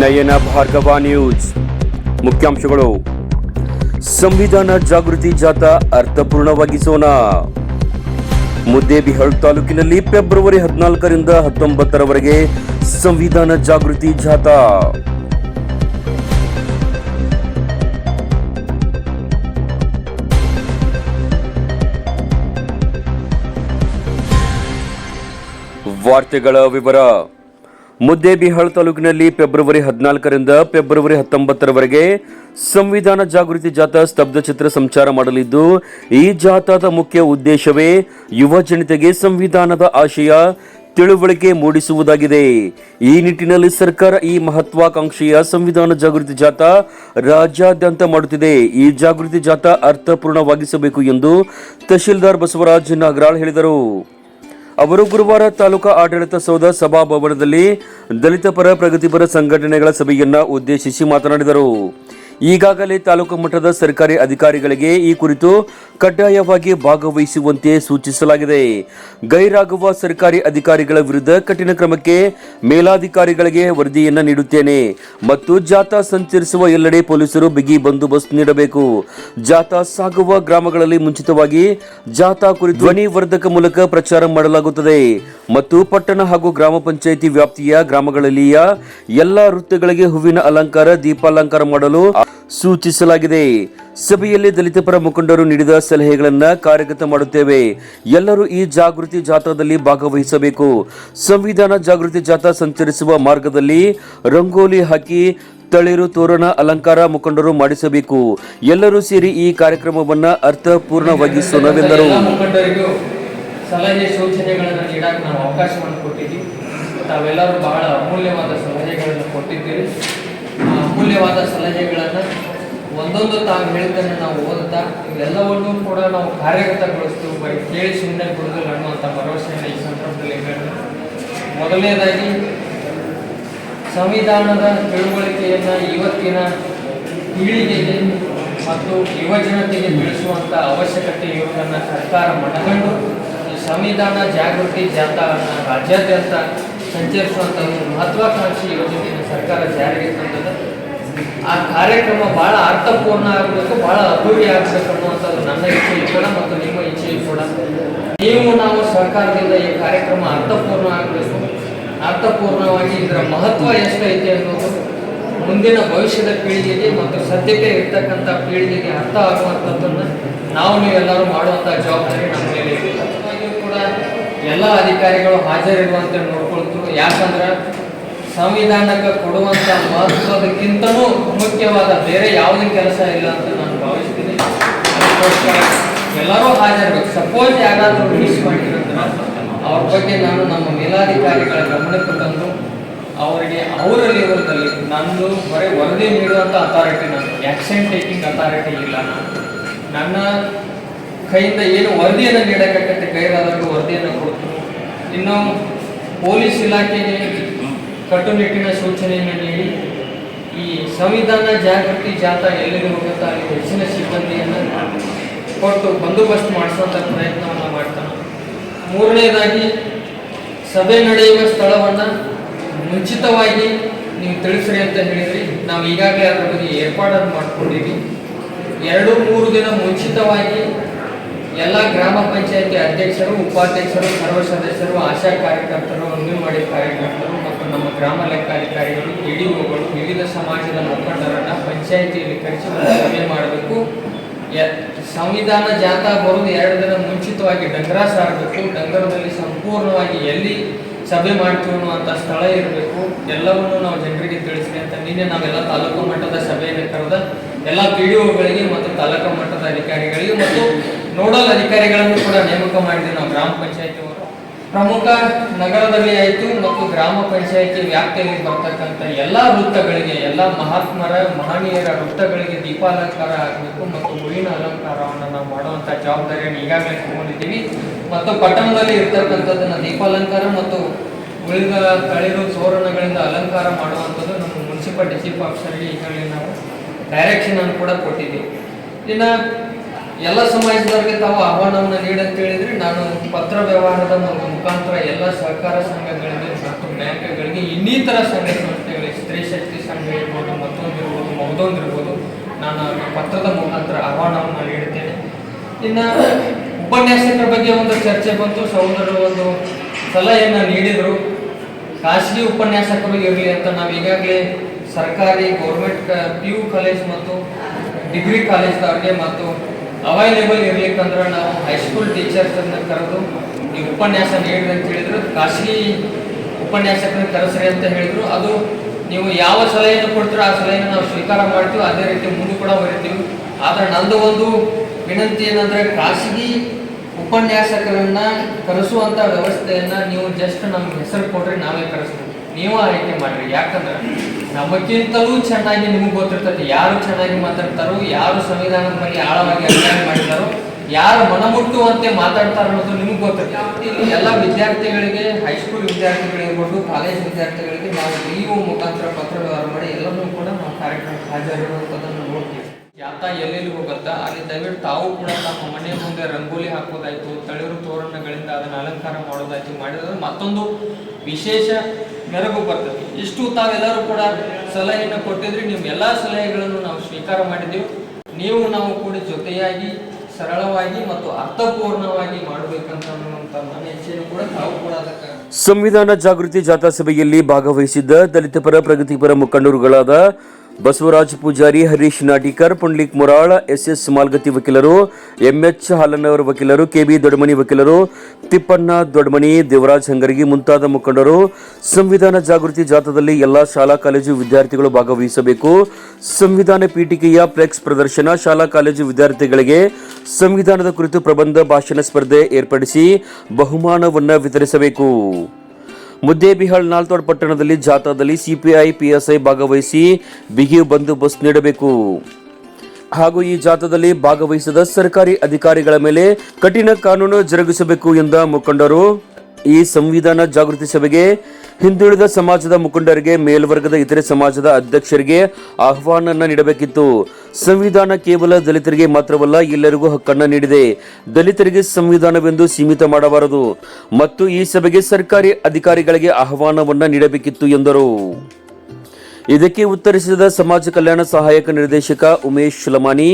ನಯನ Bhargava news ಮುಖ್ಯಾಂಶಗಳು. ಸಂವಿಧಾನ ಜಾಗೃತಿ ಜಾಥಾ ಅರ್ಥಪೂರ್ಣವಾಗಿಸೋಣ. ಮುದ್ದೇಬಿಹಾಳ್ ತಾಲೂಕಿನಲ್ಲಿ ಫೆಬ್ರವರಿ ಹದಿನಾಲ್ಕರಿಂದ ಹತ್ತೊಂಬತ್ತರವರೆಗೆ ಸಂವಿಧಾನ ಜಾಗೃತಿ ಜಾಥಾ. ವಾರ್ತೆಗಳ ವಿವರ. ಮುದ್ದೇಬಿಹಾಳ್ ತಾಲೂಕಿನಲ್ಲಿ ಫೆಬ್ರವರಿ ಹದಿನಾಲ್ಕರಿಂದ ಫೆಬ್ರವರಿ ಹತ್ತೊಂಬತ್ತರವರೆಗೆ ಸಂವಿಧಾನ ಜಾಗೃತಿ ಜಾಥಾ ಸ್ತಬ್ಧ ಚಿತ್ರ ಸಂಚಾರ ಮಾಡಲಿದ್ದು, ಈ ಜಾಥಾದ ಮುಖ್ಯ ಉದ್ದೇಶವೇ ಯುವ ಜನತೆಗೆ ಸಂವಿಧಾನದ ಆಶಯ ತಿಳುವಳಿಕೆ ಮೂಡಿಸುವುದಾಗಿದೆ. ಈ ನಿಟ್ಟಿನಲ್ಲಿ ಸರ್ಕಾರ ಈ ಮಹತ್ವಾಕಾಂಕ್ಷೆಯ ಸಂವಿಧಾನ ಜಾಗೃತಿ ಜಾಥಾ ರಾಜ್ಯಾದ್ಯಂತ ಮಾಡುತ್ತಿದೆ. ಈ ಜಾಗೃತಿ ಜಾಥಾ ಅರ್ಥಪೂರ್ಣವಾಗಿಸಬೇಕು ಎಂದು ತಹಶೀಲ್ದಾರ್ ಬಸವರಾಜ್ ನಾಗರಾಳ್ ಹೇಳಿದರು. ಅವರು ಗುರುವಾರ ತಾಲೂಕಾ ಆಡಳಿತ ಸೌಧ ಸಭಾಭವನದಲ್ಲಿ ದಲಿತ ಪರ ಪ್ರಗತಿಪರ ಸಂಘಟನೆಗಳ ಸಭೆಯನ್ನ ಉದ್ದೇಶಿಸಿ ಮಾತನಾಡಿದರು. ಈಗಾಗಲೇ ತಾಲೂಕು ಮಟ್ಟದ ಸರ್ಕಾರಿ ಅಧಿಕಾರಿಗಳಿಗೆ ಈ ಕುರಿತು ಕಡ್ಡಾಯವಾಗಿ ಭಾಗವಹಿಸುವಂತೆ ಸೂಚಿಸಲಾಗಿದೆ. ಗೈರಾಗುವ ಸರ್ಕಾರಿ ಅಧಿಕಾರಿಗಳ ವಿರುದ್ಧ ಕಠಿಣ ಕ್ರಮಕ್ಕೆ ಮೇಲಾಧಿಕಾರಿಗಳಿಗೆ ವರದಿಯನ್ನು ನೀಡುತ್ತೇನೆ. ಮತ್ತು ಜಾಥಾ ಸಂಚರಿಸುವ ಎಲ್ಲೆಡೆ ಪೊಲೀಸರು ಬಿಗಿ ಬಂದೋಬಸ್ತ್ ನೀಡಬೇಕು. ಜಾಥಾ ಸಾಗುವ ಗ್ರಾಮಗಳಲ್ಲಿ ಮುಂಚಿತವಾಗಿ ಜಾಥಾ ಕುರಿತು ಧ್ವನಿವರ್ಧಕ ಮೂಲಕ ಪ್ರಚಾರ ಮಾಡಲಾಗುತ್ತದೆ. ಮತ್ತು ಪಟ್ಟಣ ಹಾಗೂ ಗ್ರಾಮ ಪಂಚಾಯಿತಿ ವ್ಯಾಪ್ತಿಯ ಗ್ರಾಮಗಳಲ್ಲಿಯ ಎಲ್ಲ ವೃತ್ತಗಳಿಗೆ ಹೂವಿನ ಅಲಂಕಾರ, ದೀಪಾಲಂಕಾರ ಮಾಡಲು ಸೂಚಿಸಲಾಗಿದೆ. ಸಭೆಯಲ್ಲಿ ದಲಿತ ಪರ ಮುಖಂಡರು ನೀಡಿದ ಸಲಹೆಗಳನ್ನು ಕಾರ್ಯಗತ ಮಾಡುತ್ತೇವೆ. ಎಲ್ಲರೂ ಈ ಜಾಗೃತಿ ಜಾಥಾದಲ್ಲಿ ಭಾಗವಹಿಸಬೇಕು. ಸಂವಿಧಾನ ಜಾಗೃತಿ ಜಾಥಾ ಸಂಚರಿಸುವ ಮಾರ್ಗದಲ್ಲಿ ರಂಗೋಲಿ ಹಾಕಿ ತಳಿರು ತೋರಣ ಅಲಂಕಾರ ಮುಖಂಡರು ಮಾಡಿಸಬೇಕು. ಎಲ್ಲರೂ ಸೇರಿ ಈ ಕಾರ್ಯಕ್ರಮವನ್ನ ಅರ್ಥಪೂರ್ಣವಾಗಿಸೋಣವೆಂದರು ಸಲಹೆ ಸೂಚನೆಗಳನ್ನು ನೀಡಕ್ಕೆ ಅವಕಾಶವನ್ನು ಕೊಟ್ಟಿದ್ದೀವಿ ತಾವೆಲ್ಲರೂ ಬಹಳ ಅಮೂಲ್ಯವಾದ ಸಲಹೆಗಳನ್ನು ಕೊಟ್ಟಿದ್ದೀರಿ. ಅಮೂಲ್ಯವಾದ ಸಲಹೆಗಳನ್ನು ಒಂದೊಂದು ತಾವು ಹೇಳಿದ್ದನ್ನು ನಾವು ಓದುತ್ತಾ, ಇವೆಲ್ಲವನ್ನೂ ಕೂಡ ನಾವು ಕಾರ್ಯಗತಗೊಳಿಸ್ತೀವಿ ಬರೀ ಕೇಳಿ ಸುಮ್ಮನೆ ಬಿಡುದಿಲ್ಲ ಅನ್ನುವಂಥ ಭರವಸೆಯನ್ನು ಈ ಸಂದರ್ಭದಲ್ಲಿ ಹೇಳಿ ಮೊದಲನೇದಾಗಿ, ಸಂವಿಧಾನದ ತಿಳುವಳಿಕೆಯನ್ನು ಇವತ್ತಿನ ಪೀಳಿಗೆಗೆ ಮತ್ತು ಯುವಜನತೆಗೆ ತಿಳಿಸುವಂಥ ಅವಶ್ಯಕತೆ ಇರುವುದನ್ನು ಸರ್ಕಾರ ಮನಗಂಡು, ಈ ಸಂವಿಧಾನ ಜಾಗೃತಿ ಜಾಥಾವನ್ನು ರಾಜ್ಯಾದ್ಯಂತ ಸಂಚರಿಸುವಂಥ ಒಂದು ಮಹತ್ವಾಕಾಂಕ್ಷಿ ಯೋಜನೆಯನ್ನು ಸರ್ಕಾರ ಜಾರಿಗೆ ತಂದದ. ಆ ಕಾರ್ಯಕ್ರಮ ಬಹಳ ಅರ್ಥಪೂರ್ಣ ಆಗಬೇಕು, ಬಹಳ ಅದ್ದೂರಿ ಆಗಬೇಕು ಅನ್ನುವಂಥದ್ದು ನನ್ನ ಇಚ್ಛೆ ಕೂಡ ಮತ್ತು ನಿಮ್ಮ ಇಚ್ಛೆ ಕೂಡ. ನೀವು ನಾವು ಸರ್ಕಾರದಿಂದ ಈ ಕಾರ್ಯಕ್ರಮ ಅರ್ಥಪೂರ್ಣ ಆಗಬೇಕು. ಅರ್ಥಪೂರ್ಣವಾಗಿ ಇದರ ಮಹತ್ವ ಎಷ್ಟೈತೆ ಅನ್ನೋದು ಮುಂದಿನ ಭವಿಷ್ಯದ ಪೀಳಿಗೆಗೆ ಮತ್ತು ಸದ್ಯಕ್ಕೆ ಇರ್ತಕ್ಕಂಥ ಪೀಳಿಗೆಗೆ ಅರ್ಥ ಆಗುವಂಥದ್ದನ್ನು ನಾವು ನೀವೆಲ್ಲರೂ ಮಾಡುವಂಥ ಜವಾಬ್ದಾರಿ ನಮ್ಮ ಮೇಲೆ ಕೂಡ ಎಲ್ಲ ಅಧಿಕಾರಿಗಳು ಹಾಜರಿರುವಂತೆ ನೋಡ್ಕೊಳ್ತು. ಯಾಕಂದ್ರೆ ಸಂವಿಧಾನಕ್ಕೆ ಕೊಡುವಂಥ ಮಹತ್ವದಕ್ಕಿಂತಲೂ ಮುಖ್ಯವಾದ ಬೇರೆ ಯಾವುದೇ ಕೆಲಸ ಇಲ್ಲ ಅಂತ ನಾನು ಭಾವಿಸ್ತೀನಿ. ಎಲ್ಲರೂ ಹಾಜರಬೇಕು ಸಪೋಸ್ ಯಾರಾದರೂ ಮಿಸ್ ಮಾಡಿರಂದ್ರೆ ಅವ್ರ ಬಗ್ಗೆ ನಾನು ನಮ್ಮ ಮೇಲಾಧಿಕಾರಿಗಳ ಗಮನಕ್ಕೆ ತಂದು, ಅವರಿಗೆ ಅವರ ಲೆವೆಲ್ದಲ್ಲಿ ನಂದು ಬರೀ ವರದಿ ನೀಡುವಂಥ ಅಥಾರಿಟಿ ನಾನು ಆ್ಯಕ್ಷನ್ ಟೇಕಿಂಗ್ ಅಥಾರಿಟಿ ಇಲ್ಲ ನಾನು. ನನ್ನ ಕೈಯಿಂದ ಏನು ವರದಿಯನ್ನು ನೀಡೋಕ್ಕಂತೆ ಕೈಲಾದವರಿಗೆ ವರದಿಯನ್ನು ಕೊಡ್ತೀನಿ ಇನ್ನು ಪೊಲೀಸ್ ಇಲಾಖೆಗೆ ಕಟ್ಟುನಿಟ್ಟಿನ ಸೂಚನೆಯನ್ನು ನೀಡಿ, ಈ ಸಂವಿಧಾನ ಜಾಗೃತಿ ಜಾಥಾ ಎಲ್ಲಿಗೆ ಹೋಗುತ್ತಾ ಅಲ್ಲಿ ಹೆಚ್ಚಿನ ಸಿಬ್ಬಂದಿಯನ್ನು ಕೊಟ್ಟು ಬಂದೋಬಸ್ತ್ ಮಾಡಿಸುವಂಥ ಪ್ರಯತ್ನವನ್ನು ಮಾಡ್ತಾನೆ. ಮೂರನೇದಾಗಿ, ಸಭೆ ನಡೆಯುವ ಸ್ಥಳವನ್ನು ಮುಂಚಿತವಾಗಿ ನೀವು ತಿಳಿಸ್ರಿ ಅಂತ ಹೇಳಿದ್ರಿ. ನಾವು ಈಗಾಗಲೇ ಅದರ ಬಗ್ಗೆ ಏರ್ಪಾಡನ್ನು ಮಾಡ್ಕೊಂಡಿದ್ವಿ. ಎರಡು, ಮೂರು ದಿನ ಮುಂಚಿತವಾಗಿ ಎಲ್ಲ ಗ್ರಾಮ ಪಂಚಾಯತಿ ಅಧ್ಯಕ್ಷರು, ಉಪಾಧ್ಯಕ್ಷರು ಸರ್ವ ಸದಸ್ಯರು ಆಶಾ ಕಾರ್ಯಕರ್ತರು, ಅಂಗನವಾಡಿ ಕಾರ್ಯಕರ್ತರು ಮತ್ತು ನಮ್ಮ ಗ್ರಾಮ ಲೆಕ್ಕಾಧಿಕಾರಿಗಳು ಪಿ ಡಿ ಒಗಳು ವಿವಿಧ ಸಮಾಜದ ಮುಖಂಡರನ್ನು ಪಂಚಾಯಿತಿಯಲ್ಲಿ ಕರೆಸಿ ಸಭೆ ಮಾಡಬೇಕು. ಸಂವಿಧಾನ ಜಾಥಾ ಬರೋದು ಎರಡು ದಿನ ಮುಂಚಿತವಾಗಿ ಡಂಗರ ಸಾರಬೇಕು. ಡಂಗರದಲ್ಲಿ ಸಂಪೂರ್ಣವಾಗಿ ಎಲ್ಲಿ ಸಭೆ ಮಾಡ್ತೀವಿ ಅನ್ನುವಂಥ ಸ್ಥಳ ಇರಬೇಕು. ಎಲ್ಲವನ್ನೂ ನಾವು ಜನರಿಗೆ ತಿಳಿಸ್ರಿ ಅಂತ ನಿನ್ನೆ ನಾವೆಲ್ಲ ತಾಲೂಕು ಮಟ್ಟದ ಸಭೆಯನ್ನು ಕರೆದ ಎಲ್ಲ ಪಿ ಡಿ ಒಗಳಿಗೆ ಮತ್ತು ತಾಲೂಕು ಮಟ್ಟದ ಅಧಿಕಾರಿಗಳಿಗೆ ಮತ್ತು ನೋಡಲ್ ಅಧಿಕಾರಿಗಳನ್ನು ಕೂಡ ನೇಮಕ ಮಾಡಿದ್ವಿ ನಾವು ಗ್ರಾಮ ಪಂಚಾಯತಿ ಅವರು. ಪ್ರಮುಖ ನಗರದಲ್ಲಿ ಆಯಿತು ಮತ್ತು ಗ್ರಾಮ ಪಂಚಾಯತಿ ವ್ಯಾಪ್ತಿಯಲ್ಲಿ ಬರ್ತಕ್ಕಂಥ ಎಲ್ಲ ವೃತ್ತಗಳಿಗೆ, ಎಲ್ಲ ಮಹಾತ್ಮರ, ಮಹನೀಯರ ವೃತ್ತಗಳಿಗೆ ದೀಪಾಲಂಕಾರ ಆಗಬೇಕು ಮತ್ತು ಹೂವಿನ ಅಲಂಕಾರವನ್ನು ನಾವು ಮಾಡುವಂಥ ಜವಾಬ್ದಾರಿಯನ್ನು ಈಗಾಗಲೇ ತಗೊಂಡಿದ್ದೀವಿ. ಮತ್ತು ಪಟ್ಟಣದಲ್ಲಿ ಇರ್ತಕ್ಕಂಥದ್ದನ್ನು ದೀಪಾಲಂಕಾರ ಮತ್ತು ಉಳಿದ ತಳಿರು ಸೋರಣಗಳಿಂದ ಅಲಂಕಾರ ಮಾಡುವಂಥದ್ದು ನಮ್ಮ ಮುನ್ಸಿಪಲ್ ಡಿಸಿಪ್ ಆಫೀಸರ್ಗೆ ಈಗಾಗಲೇ ನಾವು ಡೈರೆಕ್ಷನ್ ಅನ್ನು ಕೂಡ ಕೊಟ್ಟಿದ್ದೀವಿ. ಇನ್ನು ಎಲ್ಲ ಸಮಾಜದವರಿಗೆ ತಾವು ಆಹ್ವಾನವನ್ನು ನೀಡಂತ ಹೇಳಿದ್ರೆ ನಾನು ಪತ್ರ ವ್ಯವಹಾರದ ಮುಖಾಂತರ ಎಲ್ಲ ಸಹಕಾರ ಸಂಘಗಳಿಗೆ ಮತ್ತು ಬ್ಯಾಂಕ್ಗಳಿಗೆ ಇನ್ನಿತರ ಸಂಘ ಸಂಸ್ಥೆಗಳಿಗೆ ಸ್ತ್ರೀ ಶಕ್ತಿ ಸಂಘ ಇರ್ಬೋದು, ಮತ್ತೊಂದು ಇರ್ಬೋದು ಮೌದೊಂದು ಇರ್ಬೋದು, ನಾನು ಪತ್ರದ ಮುಖಾಂತರ ಆಹ್ವಾನವನ್ನು ನೀಡುತ್ತೇನೆ ಇನ್ನು ಉಪನ್ಯಾಸಕರ ಬಗ್ಗೆ ಒಂದು ಚರ್ಚೆ ಬಂತು, ಸಹೋದರರು ಒಂದು ಸಲಹೆಯನ್ನು ನೀಡಿದರು. ಖಾಸಗಿ ಉಪನ್ಯಾಸಕರು ಇರಲಿ ಅಂತ ನಾವು ಈಗಾಗಲೇ ಸರ್ಕಾರಿ ಗೌರ್ಮೆಂಟ್ ಪಿ ಯು ಕಾಲೇಜ್ ಮತ್ತು ಡಿಗ್ರಿ ಕಾಲೇಜ್ದವ್ರಿಗೆ ಮತ್ತು ಅವೈಲೇಬಲ್ ಇರ್ಲಿಕ್ಕಂದ್ರೆ ನಾವು ಹೈಸ್ಕೂಲ್ ಟೀಚರ್ಸನ್ನು ಕರೆದು ನೀವು ಉಪನ್ಯಾಸ ನೀಡ್ರಿ ಅಂತ ಹೇಳಿದ್ರು. ಖಾಸಗಿ ಉಪನ್ಯಾಸಕರನ್ನ ಕರೆಸ್ರಿ ಅಂತ ಹೇಳಿದ್ರು. ಅದು ನೀವು ಯಾವ ಸಲಹೆಯನ್ನು ಕೊಡ್ತೀರೋ ಆ ಸಲಹೆಯನ್ನು ನಾವು ಸ್ವೀಕಾರ ಮಾಡ್ತೀವಿ. ಅದೇ ರೀತಿ ಮುಂದೆ ಕೂಡ ಬರಿತೀವಿ. ಆದರೆ ನಂದು ಒಂದು ವಿನಂತಿ ಏನಂದ್ರೆ ಖಾಸಗಿ ಉಪನ್ಯಾಸಕರನ್ನ ಕರೆಸುವಂಥ ವ್ಯವಸ್ಥೆಯನ್ನ ನೀವು ಜಸ್ಟ್ ನಮ್ಗೆ ಹೆಸರು ಕೊಡ್ರಿ, ನಾವೇ ಕರೆಸ್ತೀವಿ. ನೀವು ರೀತಿ ಮಾಡ್ರಿ. ಯಾಕಂದ್ರೆ ನಮಗಿಂತಲೂ ಚೆನ್ನಾಗಿ ನಿಮಗೆ ಗೊತ್ತಿರ್ತೈತಿ ಯಾರು ಚೆನ್ನಾಗಿ ಮಾತಾಡ್ತಾರೋ, ಯಾರು ಸಂವಿಧಾನದ ಬಗ್ಗೆ ಆಳವಾಗಿ ಅಧ್ಯಯನ ಮಾಡಿದಾರೋ, ಯಾರು ಮನಮುಟ್ಟುವಂತೆ ಮಾತಾಡ್ತಾರೋ ಅನ್ನೋದು ನಿಮ್ಗೆ ಗೊತ್ತಿರ್ತೈತಿ. ಇಲ್ಲಿ ಎಲ್ಲ ವಿದ್ಯಾರ್ಥಿಗಳಿಗೆ ಹೈಸ್ಕೂಲ್ ವಿದ್ಯಾರ್ಥಿಗಳಿರ್ಬೋದು ಕಾಲೇಜ್ ವಿದ್ಯಾರ್ಥಿಗಳಿಗೆ ನಾವು ಡಿ ಮುಖಾಂತರ ಪತ್ರ ವ್ಯವಹಾರ ಮಾಡಿ ಎಲ್ಲರೂ ಕೂಡ ನಾವು ಕಾರ್ಯಕ್ರಮಕ್ಕೆ ಹಾಜರಿರುವಂಥದ್ದನ್ನು ನೋಡ್ತೀವಿ. ಯಾತ ಎಲ್ಲೆಲ್ಲಿ ಹೋಗುತ್ತಾ? ಅಲ್ಲಿ ದಯವಿಟ್ಟು ತಾವು ಕೂಡ ತಮ್ಮ ಮನೆಯ ಮುಂದೆ ರಂಗೋಲಿ ಹಾಕೋದಾಯ್ತು, ತಳಿರು ತೋರಣಗಳಿಂದ ಅದನ್ನ ಅಲಂಕಾರ ಮಾಡೋದಾಯ್ತು ಮಾಡಿದ್ರೆ ಮತ್ತೊಂದು ವಿಶೇಷ ಮೆರುಗು ಬರ್ತದೆ. ಇಷ್ಟು ತಾವೆಲ್ಲರೂ ಕೂಡ ಸಲಹೆಯನ್ನು ಕೊಟ್ಟಿದ್ರಿ. ನಿಮ್ಮ ಎಲ್ಲ ಸಲಹೆಗಳನ್ನು ನಾವು ಸ್ವೀಕಾರ ಮಾಡಿದೆವು. ನೀವು ನಾವು ಕೂಡ ಜೊತೆಯಾಗಿ, ಸರಳವಾಗಿ ಮತ್ತು ಅರ್ಥಪೂರ್ಣವಾಗಿ ಮಾಡಬೇಕಂತ ಕೂಡ ತಾವು ಕೂಡ ಸಂವಿಧಾನ ಜಾಗೃತಿ ಜಾಥಾ ಸಭೆಯಲ್ಲಿ ಭಾಗವಹಿಸಿದ್ದ ದಲಿತ ಪರ ಪ್ರಗತಿಪರ ಮುಖಂಡರುಗಳಾದ ಬಸವರಾಜ ಪೂಜಾರಿ, ಹರೀಶ್ ನಾಟಿಕರ್, ಪುಂಡ್ಲಿಕ್ ಮುರಾಳ್ ಎಸ್ ಎಸ್ ಮಾಲ್ಗತಿ ವಕೀಲರು, ಎಂಎಚ್ ಹಾಲನವರ್ ವಕೀಲರು ಕೆ ಬಿ ದೊಡ್ಮನಿ ವಕೀಲರು, ತಿಪ್ಪಣ್ಣ ದೊಡ್ಮನಿ ದೇವರಾಜ್ ಹಂಗರಗಿ ಮುಂತಾದ ಮುಖಂಡರು ಸಂವಿಧಾನ ಜಾಗೃತಿ ಜಾಥಾದಲ್ಲಿ ಎಲ್ಲಾ ಶಾಲಾ ಕಾಲೇಜು ವಿದ್ಯಾರ್ಥಿಗಳು ಭಾಗವಹಿಸಬೇಕು. ಸಂವಿಧಾನ ಪೀಠಿಕೆಯ ಫ್ಲೆಕ್ಸ್ ಪ್ರದರ್ಶನ ಶಾಲಾ ಕಾಲೇಜು ವಿದ್ಯಾರ್ಥಿಗಳಿಗೆ ಸಂವಿಧಾನದ ಕುರಿತು ಪ್ರಬಂಧ ಭಾಷಣ ಸ್ಪರ್ಧೆ ಏರ್ಪಡಿಸಿ ಬಹುಮಾನವನ್ನು ವಿತರಿಸಬೇಕು. ಮುದ್ದೇಬಿಹಾಳ್ ನಾಲ್ತೋಡ್ ಪಟ್ಟಣದಲ್ಲಿ ಜಾಥಾದಲ್ಲಿ ಸಿಪಿಐ, ಪಿಎಸ್ಐ ಭಾಗವಹಿಸಿ ಬಿಗಿ ಬಂದೋಬಸ್ತ್ ನೀಡಬೇಕು. ಹಾಗೂ ಈ ಜಾಥಾದಲ್ಲಿ ಭಾಗವಹಿಸಿದ ಸರ್ಕಾರಿ ಅಧಿಕಾರಿಗಳ ಮೇಲೆ ಕಠಿಣ ಕಾನೂನು ಜರುಗಿಸಬೇಕು ಎಂದ ಮುಖಂಡರು. ಈ ಸಂವಿಧಾನ ಜಾಗೃತಿ ಸಭೆಗೆ ಹಿಂದುಳಿದ ಸಮಾಜದ ಮುಖಂಡರಿಗೆ, ಮೇಲ್ವರ್ಗದ ಇತರೆ ಸಮಾಜದ ಅಧ್ಯಕ್ಷರಿಗೆ ಆಹ್ವಾನ ನೀಡಬೇಕಿತ್ತು. ಸಂವಿಧಾನ ಕೇವಲ ದಲಿತರಿಗೆ ಮಾತ್ರವಲ್ಲ, ಎಲ್ಲರಿಗೂ ಹಕ್ಕನ್ನು ನೀಡಿದೆ. ದಲಿತರಿಗೆ ಸಂವಿಧಾನವೆಂದು ಸೀಮಿತ ಮಾಡಬಾರದು. ಮತ್ತು ಈ ಸಭೆಗೆ ಸರ್ಕಾರಿ ಅಧಿಕಾರಿಗಳಿಗೆ ಆಹ್ವಾನವನ್ನು ನೀಡಬೇಕಿತ್ತು ಎಂದರು. ಇದಕ್ಕೆ ಉತ್ತರಿಸಿದ ಸಮಾಜ ಕಲ್ಯಾಣ ಸಹಾಯಕ ನಿರ್ದೇಶಕ ಉಮೇಶ್ ಲಮಾನಿ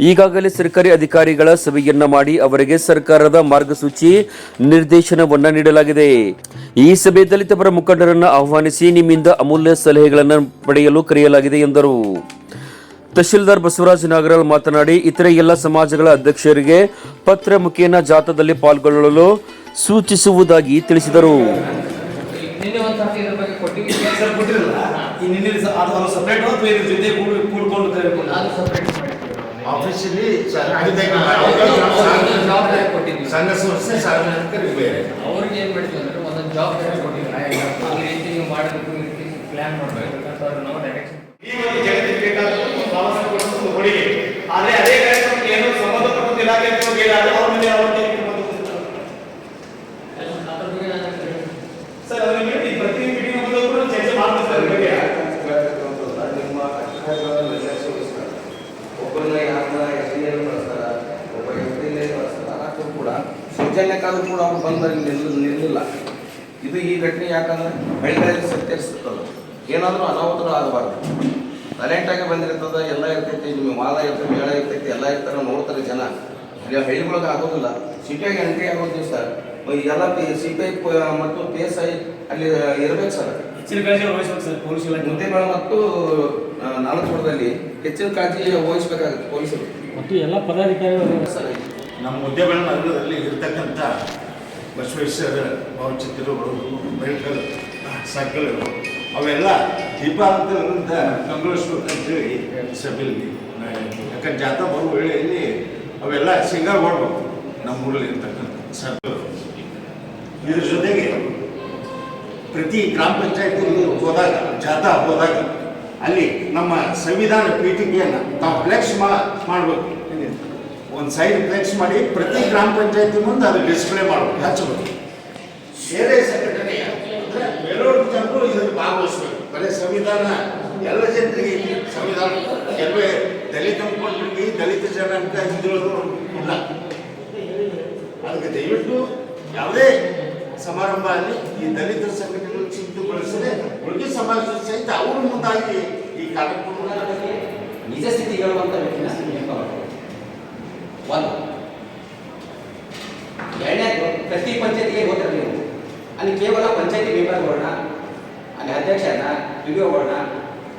ಈಗಾಗಲೇ ಸರ್ಕಾರಿ ಅಧಿಕಾರಿಗಳ ಸಭೆಯನ್ನ ಮಾಡಿ ಅವರಿಗೆ ಸರ್ಕಾರದ ಮಾರ್ಗಸೂಚಿ, ನಿರ್ದೇಶನವನ್ನ ನೀಡಲಾಗಿದೆ. ಈ ಸಭೆ ದಲಿತ ಪರ ಮುಖಂಡರನ್ನ ಆಹ್ವಾನಿಸಿ ನಿಮ್ಮಿಂದ ಅಮೂಲ್ಯ ಸಲಹೆಗಳನ್ನು ಪಡೆಯಲು ಕರೆಯಲಾಗಿದೆ ಎಂದರು. ತಹಶೀಲ್ದಾರ್ ಬಸವರಾಜ ನಾಗರಾಳ್ ಮಾತನಾಡಿ, ಇತರೆ ಎಲ್ಲ ಸಮಾಜಗಳ ಅಧ್ಯಕ್ಷರಿಗೆ ಪತ್ರ ಮುಖೇನ ಜಾಥಾದಲ್ಲಿ ಪಾಲ್ಗೊಳ್ಳಲು ಸೂಚಿಸುವುದಾಗಿ ತಿಳಿಸಿದರು ನಿನ್ನೆ ಒಂದು ಸರ್ತಿ ಇದ್ರ ಬಗ್ಗೆ ಕೊಟ್ಟಿವಿ ಸರ್ ಕೊಟ್ಟಿರಲ್ಲ ಈ ನಿನ್ನೆ ಸ- ಅದು ಸಪ್ರೇಟ್ ಅಥವಾ ಬೇರೆ ಜೊತೆ ಕೂಡಿ ಕೂಡ್ಕೊಂಡು ಕರೆದುಕೊಂಡು ಅದು ಸಪ್ರೇಟ್. ಆಫೀಸಲ್ಲಿ ಸಂಘ ಸಂಸ್ಥೆ ಸಾರ್ವಜನಿಕರಿಗೆ ಬೇರೆ. ಅವ್ರಿಗೆ ಏನ್ ಮಾಡಿದ್ವಿ ಅಂದ್ರೆ ಒಂದೊಂದು ಜವಾಬ್ದಾರಿ ಕೊಟ್ಟಿದ್ವಿ ಈ ರೀತಿ ನೀವು ಮಾಡಬೇಕು ಈ ರೀತಿ ಪ್ಲಾನ್ ಮಾಡಬೇಕು ಅಂತ ನಾವು ಡೈರೆಕ್ಷನ್ ಈ ಒಂದು ಜಗತ್ತಿಗೆ ಕೊಡುಗೆ ಆದ್ರೆ ಅದೇ ಕಾರ್ಯಕ್ರಮಕ್ಕೆ ಏನು ಸಂಬಂಧಪಟ್ಟ ಇಲಾಖೆ ಅಂತ ಅವ್ರ ಮೇಲೆ ಅವ್ರ ಮೇಲೆ ಕ್ರಮ ತಗೊಳ್ತಾರೆ. ಅದ್ರ ಬಗ್ಗೆ ನಾನು ಸರ್ ಅದನ್ನ ಹೇಳಿ ಪ್ರತಿ ಮೀಟಿಂಗ್ ಬಂದಾಗ ಕೂಡ ಚರ್ಚೆ ಮಾಡ್ತಾರೆ ಸರ್ ಅದ್ರ ಬಗ್ಗೆ ನಿಮ್ಮ ಅಧಿಕಾರಿಗಳನ್ನು ನಿರ್ಲಕ್ಷ್ಯಗೊಳಿಸ್ತಾರೆ ಒಬ್ಬರನ್ನ ಯಾರನ್ನ ಎಸ್ ಡಿ ಎಲ್ ಕಳಿಸ್ತಾರ ಒಬ್ಬ ಎಸ್ ಡಿ ಎಲ್ ಕಳಿಸ್ತಾರ ಅನಾಥರು ಕೂಡ ಸೌಜನ್ಯಕ್ಕಾದ್ರೂ ಕೂಡ ಅವ್ರು ಬಂದಲ್ಲಿ ನಿಲ್ಲ ನಿಲ್ಲಿಲ್ಲ ಇದು ಈ ಘಟನೆ ಯಾಕಂದ್ರೆ ಹಳ್ಳಿಗಳಲ್ಲಿ ಸತ್ಯರಿಸುತ್ತಲ್ಲ ಏನಾದರೂ ಅನಾಹುತಗಳು ಆಗಬಾರ್ದು. ಟ್ಯಾಲೆಂಟಾಗಿ ಬಂದಿರ್ತದ ಎಲ್ಲ ಇರ್ತೈತಿ ನಿಮ್ಮ ವಾದ ಇರ್ತೈತಿ ಮೇಳ ಇರ್ತೈತಿ ಎಲ್ಲ ಇರ್ತಾರೆ ನೋಡ್ತಾರೆ ಜನ. ಇಲ್ಲಿ ಹಳ್ಳಿಗಳಿಗೆ ಆಗೋದಿಲ್ಲ. ಸಿಟಿಯಾಗಿ ಎಂಟ್ರಿ ಆಗೋದು ಸರ್ ಎಲ್ಲ ಪಿ ಸಿ ಪಿ ಐ ಮತ್ತು ಪಿ ಎಸ್ ಐ ಅಲ್ಲಿ ಇರ್ಬೇಕು ಸರ್. ಹೆಚ್ಚಿನ ಕಾಳಜಿ ವಹಿಸ್ಬೇಕು ಸರ್ ಪೊಲೀಸ್ ಇಲಾಖೆ. ಮುದ್ದೆಬೇಳ ಮತ್ತು ನಾಲ್ಕುಪುರದಲ್ಲಿ ಹೆಚ್ಚಿನ ಕಾಳಜಿ ವಹಿಸಬೇಕಾಗುತ್ತೆ ಪೊಲೀಸರು. ಮತ್ತು ಎಲ್ಲ ಪದಾಧಿಕಾರಿಗಳು. ಸರ್ ನಮ್ಮ ನಗರದಲ್ಲಿ ಇರ್ತಕ್ಕಂಥ ಬಸವೇಶ್ವರ ಭಾವಚಿತ್ರಗಳು ಬೆಳಕಲ್ ಸರ್ಕಲ್ಗಳು ಅವೆಲ್ಲ ದೀಪಾವಳಿಯಿಂದ ಕಂಗೊಳಿಸ್ಬೇಕಂತೇಳಿ ಸಭೆಯಲ್ಲಿ. ಯಾಕಂದ್ರೆ ಜಾಥಾ ಬರುವ ವೇಳೆಯಲ್ಲಿ ಅವೆಲ್ಲ ಸಿಂಗಲ್ ಮಾಡಬೇಕು ನಮ್ಮ ಊರಲ್ಲಿ ಇರ್ತಕ್ಕಂಥ ಸರ್ಕಲ್ ಇದ್ರ ಜೊತೆಗೆ ಪ್ರತಿ ಗ್ರಾಮ ಪಂಚಾಯತಿಯಲ್ಲಿ ಹೋದಾಗ ಜಾಥಾ ಹೋದಾಗ ಅಲ್ಲಿ ನಮ್ಮ ಸಂವಿಧಾನ ಪೀಠಿಕೆಯನ್ನು ತಾವು ಫ್ಲೆಕ್ಸ್ ಮಾಡಬೇಕು ಒಂದು ಸೈಡ್ ಫ್ಲೆಕ್ಸ್ ಮಾಡಿ ಪ್ರತಿ ಗ್ರಾಮ ಪಂಚಾಯತಿ ಮುಂದೆ ಅದು ಡಿಸ್ಪ್ಲೇ ಮಾಡಬೇಕು ಹಚ್ಚಬೇಕು ಬೇರೆ ಸಂಘಟನೆ ಅಂದರೆ ಬೇರೆಯವ್ರ ಜನರು ಇದನ್ನು ಭಾಗವಹಿಸ್ಬೇಕು. ಬರೀ ಸಂವಿಧಾನ ಎಲ್ಲ ಜನರಿಗೆ ಸಂವಿಧಾನ ಕೆಲವೇ ದಲಿತ ಮುಖಂಡರಿಗೆ ದಲಿತ ಜನ ಅಂತ ಹಿಂದುಳಿದ್ರು ಇಲ್ಲ. ಅದಕ್ಕೆ ದಯವಿಟ್ಟು ಯಾವುದೇ ಸಮಾರಂಭ ಅಲ್ಲಿ ಈ ದಲಿತ ಸಂಘಟನೆಗಳು ಸಿದ್ಧಗೊಳಿಸದೆ ಉಳಿದ ಸಮಾಜದ ಸಹಿತ ಅವರು ಮುಂದಾಗಿ ಈ ಕಾರ್ಯಕ್ರಮ ಬಗ್ಗೆ ನಿಜ ಸ್ಥಿತಿ ಹೇಳುವಂಥ ವ್ಯಕ್ತಿನ ನೇಮಕ ಮಾಡಬೇಕು ಒಂದು ಎರಡನೇದು ಪ್ರತಿ ಪಂಚಾಯತಿಗೆ ಹೋದ್ರೆ ನೀವು ಅಲ್ಲಿ ಕೇವಲ ಪಂಚಾಯತಿ ಮೆಂಬರ್ಗಳನ್ನ ಅಲ್ಲಿ ಅಧ್ಯಕ್ಷರನ್ನ ಹೋಗೋಣ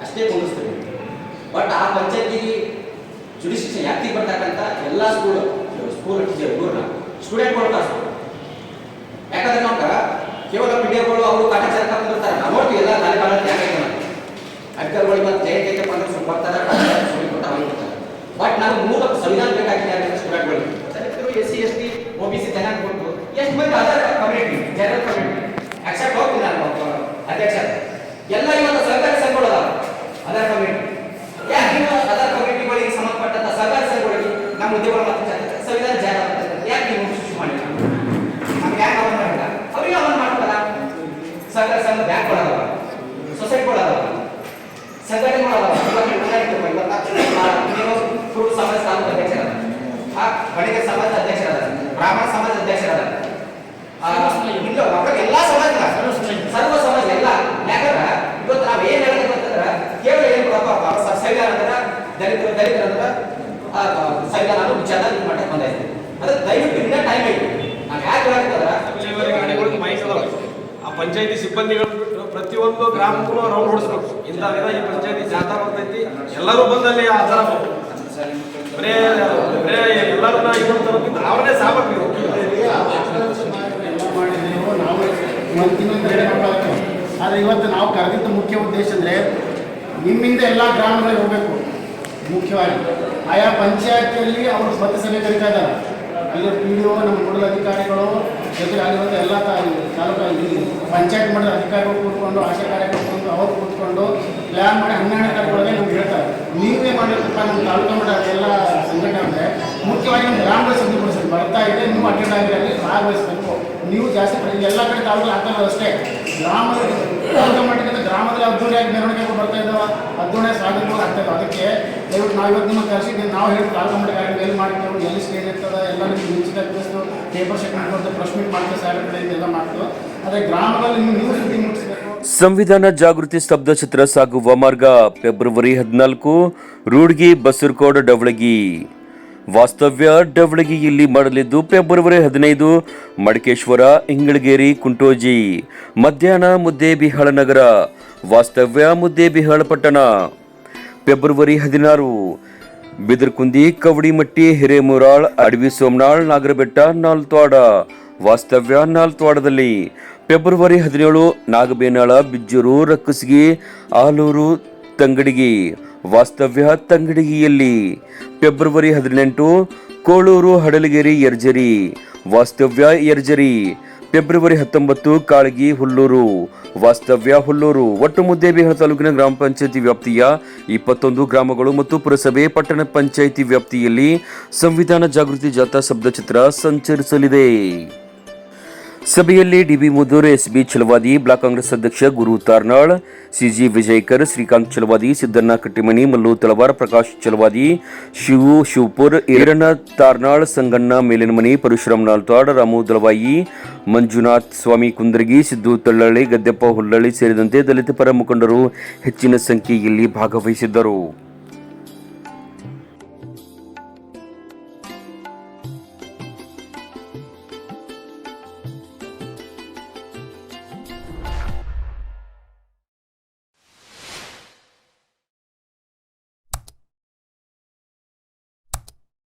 ಅಷ್ಟೇ ಕುಂದಿಸ್ತೀವಿ ಬಟ್ ಆ ಪಂಚಾಯತಿ ಜುಡಿಷಿಯಲ್ ಯಾಕ್ತಿಗೆ ಬರ್ತಕ್ಕಂಥ ಎಲ್ಲ ಸ್ಕೂಲ್ ಸ್ಕೂಲ್ ಹುಡುಗರನ್ನ ಸ್ಟೂಡೆಂಟ್ಗಳು ಅಷ್ಟು ಯಾಕಂದ್ರೆ ನಮ್ಗೆ ಕೇವಲ ಪಿ ಅವರು ಕಾಟಾಚಾರ ಬಂದಿರ್ತಾರೆ ನಾವು ಎಲ್ಲ ಕಾಲ ಕಾಲ ಅಧಿಕಾರಿಗಳು ಮತ್ತು ಜಯ ಜಯಪ್ಪ ಅಂದ್ರೆ ಸ್ವಲ್ಪ ಬರ್ತಾರೆ ಬಟ್ ನಾವು ಮೂಲ ಸಂವಿಧಾನ ಬೇಕಾಗಿದೆ ಸ್ಟೂಡೆಂಟ್ಗಳು S C S T O B C ಚೆನ್ನಾಗಿ ಎಷ್ಟು ಮಂದಿ other community general community accept ಹೋಗ್ತೀನಿ ನಾನು ಅಧ್ಯಕ್ಷ ಎಲ್ಲ ಇವತ್ತು ಸರ್ಕಾರಿ ಸಂಘಗಳು ಅದರ್ ಕಮ್ಯುನಿಟಿ ಯಾಕೆ ಅದರ್ ಕಮ್ಯುನಿಟಿಗಳಿಗೆ ಸಂಬಂಧಪಟ್ಟಂತ ಸರ್ಕಾರಿ ಸಂಘಗಳಿಗೆ ನಮ್ಮ ಉದ್ಯೋಗಗಳು ಮತ್ತು ಸಂವಿಧಾನ ಜಾರಿ ಆಗ್ತದೆ. ಯಾಕೆ ನೀವು ಸೃಷ್ಟಿ ಮಾಡಿ? ನಮ್ಗೆ ಯಾಕೆ ಅವನ್ ಮಾಡಿಲ್ಲ? ಅವ್ರಿಗೆ ಅವನ್ ಮಾಡ್ತಾರ ಸರ್ಕಾರಿ ಸಂಘ ಬ್ಯಾಂಕ್ ಅದಾವ. ಸೊಸೈಟಿ ಅದಾವ. ಸಂಘಟನೆಗಳು ಅದಾವ. ಇವತ್ತು ಉದಾಹರಣೆ ಇವತ್ತು ನೀವು ಕುರುಬ ಸಮಾಜ ತಾಲೂಕು ಅಧ್ಯಕ್ಷರಾದ ಆ ಬಣಿಗ ಸಮಾಜದ ಅಧ್ಯಕ್ಷರಾದ ಬ್ರಾಹ್ಮಣ ಸಮಾಜದ ಅಧ್ಯಕ್ಷರಾದ ಮಕ್ಕಳು ಎಲ್ಲಾ ಸಮಾಜ ಸರ್ವ ಸಮಾಜ ಎಲ್ಲ ಯಾಕಂದ್ರೆ ಇವತ್ತು ನಾವು ಏನ್ ಹೇಳಬೇಕು ಅಂತಂದ್ರ ಕೇವಲ ಏನು ಕೊಡಪ್ಪ ಸಂವಿಧಾನ ಅಂದ್ರ ದಲಿತರು ದಲಿತರು ಅಂದ್ರ ಸಂವಿಧಾನ ವಿಚಾರ ಇದು ಮಾಡಕ್ ಬಂದೈತೆ ಅದ್ರ ದಯವಿಟ್ಟು ಇನ್ನ ಟೈಮ್ ಐತಿ ನಾವು ಯಾಕೆ ಆ ಪಂಚಾಯತಿ ಸಿಬ್ಬಂದಿಗಳು ಬಿಟ್ಟು ಪ್ರತಿಯೊಂದು ಗ್ರಾಮಕ್ಕೂ ರೌಂಡ್ ಹೊಡಿಸ್ಬೇಕು. ಇಂಥ ವಿಧ ಈ ಪಂಚಾಯತಿ ಜಾಥಾ ಬರ್ತೈತಿ. ಎಲ್ಲರೂ ಬಂದಲ್ಲಿ ಆಧಾರ ಬರೇ ಬರೇ ಎಲ್ಲರನ್ನ ಇವತ್ತು ಅವ್ರನ್ನೇ ಸಾಮರ್ಥ್ಯ ಎಲ್ಲ ನಾವು ತಿಂಗಳು ಬೇರೆ ಆದರೆ ಇವತ್ತು ನಾವು ಕರೆದಿದ್ದ ಮುಖ್ಯ ಉದ್ದೇಶ ಅಂದರೆ ನಿಮ್ಮಿಂದ ಎಲ್ಲ ಗ್ರಾಮಗಳಿಗೆ ಹೋಗಬೇಕು. ಮುಖ್ಯವಾಗಿ. ಆಯಾ ಪಂಚಾಯತಿಯಲ್ಲಿ ಅವರು ಸ್ವತಃ ಸಭೆ ಇದ್ದಾರೆ. ಅಲ್ಲಿ ಪಿ ಡಿ ಒ ನಮ್ಮ ನೋಡಲ್ ಅಧಿಕಾರಿಗಳು ಜೊತೆಗೆ ಅಲ್ಲಿರುವಂಥ ಎಲ್ಲ ತಾಲೂಕು ಪಂಚಾಯತ್ ಮಟ್ಟದ ಅಧಿಕಾರಿಗಳು ಕೂತ್ಕೊಂಡು, ಆಶಾ ಕಾರ್ಯಕರ್ತರು ಅವರು ಕೂತ್ಕೊಂಡು ಪ್ಲ್ಯಾನ್ ಮಾಡಿ ಹನ್ನೆರಡನೇ ತಾರೀಕೊಳಗೆ ನಮ್ಗೆ ಹೇಳ್ತಾರೆ. ನೀವೇ ಮಾಡಿರ್ತಕ್ಕಂಥ ನಮ್ಮ ತಾಲೂಕು ಮಟ್ಟ ಎಲ್ಲ ಸಂಘಟನೆ ಅಂದರೆ ಮುಖ್ಯವಾಗಿ ನಮ್ಮ ಅಂತ ಸಿದ್ಧಪಡಿಸಿ ಬರ್ತಾ ಇದೆ, ನೀವು ಅಟೆಂಡ್ ಆಗಿದೆ ಅಲ್ಲಿ ಭಾಗವಹಿಸಬೇಕು ನೀವು ಜಾಸ್ತಿ ಎಲ್ಲ ಕಡೆ ತಾಲೂಕು ಆಗ್ತಾ ಅಷ್ಟೇ. ಗ್ರಾಮದ ತಾಲೂಕು ಮಟ್ಟಕ್ಕಿಂತ ಗ್ರಾಮದಲ್ಲಿ ಅದ್ದೂರಿಯಾಗಿ ಮೆರವಣಿಗೆ ಬರ್ತಾ ಇದ್ದಾವೆ ಅದ್ದೂರಿಯಾಗಿ ಸ್ವಾಗತ ಆಗ್ತಾ ಇದ್ದಾವೆ. ಅದಕ್ಕೆ ದಯವಿಟ್ಟು ನಾವು ಇವತ್ತು ನಿಮಗೆ ಕರೆಸಿದ್ದೀವಿ ನಾವು ಹೇಳಿ ತಾಲೂಕು ಮಟ್ಟಕ್ಕೆ ಎಲ್ಲಿ ಮಾಡ್ತೇವೆ ಎಲ್ಲಿ ಸ್ಟೇಜ್ ಇರ್ತದೆ ಎಲ್ಲ ನಿಮ್ಗೆ ಮುಂಚಿತ ಕಳಿಸ್ತು ಪೇಪರ್ ಶೆಕ್ ಮಾಡ್ಕೊಂಡು ಪ್ರೆಸ್ ಮೀಟ್ ಮಾಡ್ತೀವಿ ಕಡೆ ಕಡೆಯಿಂದ ಎಲ್ಲ ಮಾಡ್ತು ಆದರೆ ಗ್ರಾಮದಲ್ಲಿ ನೀವು ನೀವು ಸುದ್ದಿ ಮುಟ್ಟಿಸಬೇಕು. ಸಂವಿಧಾನ ಜಾಗೃತಿ ಸ್ತಬ್ಧ ಚಿತ್ರ ಸಾಗುವ ಮಾರ್ಗ, ಫೆಬ್ರವರಿ ಹದಿನಾಲ್ಕು, ರೂಡ್ಗಿ, ಬಸರ್ಕೋಡ್, ಡವಳಗಿ. ವಾಸ್ತವ್ಯ ಡವಳಗಿಯಲ್ಲಿ ಮಾಡಲಿದ್ದು ಫೆಬ್ರವರಿ ಹದಿನೈದು, ಮಡಕೇಶ್ವರ, ಇಂಗಳಗೇರಿ, ಕುಂಟೋಜಿ. ಮಧ್ಯಾಹ್ನ ಮುದ್ದೇಬಿಹಾಳ ನಗರ. ವಾಸ್ತವ್ಯ ಮುದ್ದೇಬಿಹಾಳ ಪಟ್ಟಣ. ಫೆಬ್ರವರಿ ಹದಿನಾರು, ಬಿದರ್ಕುಂದಿ, ಕವಡಿಮಟ್ಟಿ, ಹಿರೇಮುರಾಳ್, ಅಡವಿ ಸೋಮನಾಳ್, ನಾಗರಬೆಟ್ಟ, ನಾಲ್ತ್ವಾಡ. ವಾಸ್ತವ್ಯ ನಾಲ್ತ್ವಾಡದಲ್ಲಿ. ಫೆಬ್ರವರಿ ಹದಿನೇಳು, ನಾಗಬೇನಾಳ, ಬಿಜ್ಜೂರು, ರಕ್ಕಸ್ಗಿ, ಆಲೂರು, ತಂಗಡಿಗಿ. ವಾಸ್ತವ್ಯ ತಂಗಡಿಗಿಯಲ್ಲಿ. ಫೆಬ್ರವರಿ ಹದಿನೆಂಟು, ಕೋಳೂರು, ಹಡಲಗೇರಿ, ಯರ್ಜರಿ. ವಾಸ್ತವ್ಯ ಯರ್ಜರಿ. ಫೆಬ್ರವರಿ ಹತ್ತೊಂಬತ್ತು, ಕಾಳಗಿ, ಹುಲ್ಲೂರು. ವಾಸ್ತವ್ಯ ಹುಲ್ಲೂರು ಒಟ್ಟು ಮುದ್ದೇಬಿಹಾಳ ತಾಲೂಕಿನ ಗ್ರಾಮ ಪಂಚಾಯಿತಿ ವ್ಯಾಪ್ತಿಯ ಇಪ್ಪತ್ತೊಂದು ಗ್ರಾಮಗಳು ಮತ್ತು ಪುರಸಭೆ ಪಟ್ಟಣ ಪಂಚಾಯಿತಿ ವ್ಯಾಪ್ತಿಯಲ್ಲಿ ಸಂವಿಧಾನ ಜಾಗೃತಿ ಜಾಥಾ ಶಬ್ದಚಿತ್ರ ಸಂಚರಿಸಲಿದೆ. ಸಭೆಯಲ್ಲಿ DB Mudur SB Chalavadi block Congress ಅಧ್ಯಕ್ಷ ಗುರು ತಾರ್ನಾಳ್, ಸಿಜಿ ವಿಜಯಕರ್, ಶ್ರೀಕಾಂತ್ ಚಲವಾದಿ ಸಿದ್ದಣ್ಣ ಕಟ್ಟಿಮನಿ, ಮಲ್ಲು ತಲವಾರ್ ಪ್ರಕಾಶ್ ಚಲವಾದಿ ಶಿವು ಶಿವಪುರ್, ಈರಣ್ಣ ತಾರ್ನಾಳ್, ಸಂಗಣ್ಣ ಮೇಲಿನಮನಿ, ಪರಶುರಾಮ್ ನಾಲ್ತಾಡ್ ರಾಮು ದಳವಾಯಿ, ಮಂಜುನಾಥ್ ಸ್ವಾಮಿ ಕುಂದರ್ಗಿ, ಸಿದ್ದು ತಳ್ಳಳ್ಳಿ, ಗದ್ದೆಪ್ಪ ಹುಲ್ಲಳ್ಳಿ ಸೇರಿದಂತೆ ದಲಿತ ಪರ ಮುಖಂಡರು ಹೆಚ್ಚಿನ ಸಂಖ್ಯೆಯಲ್ಲಿ ಭಾಗವಹಿಸಿದ್ದರು.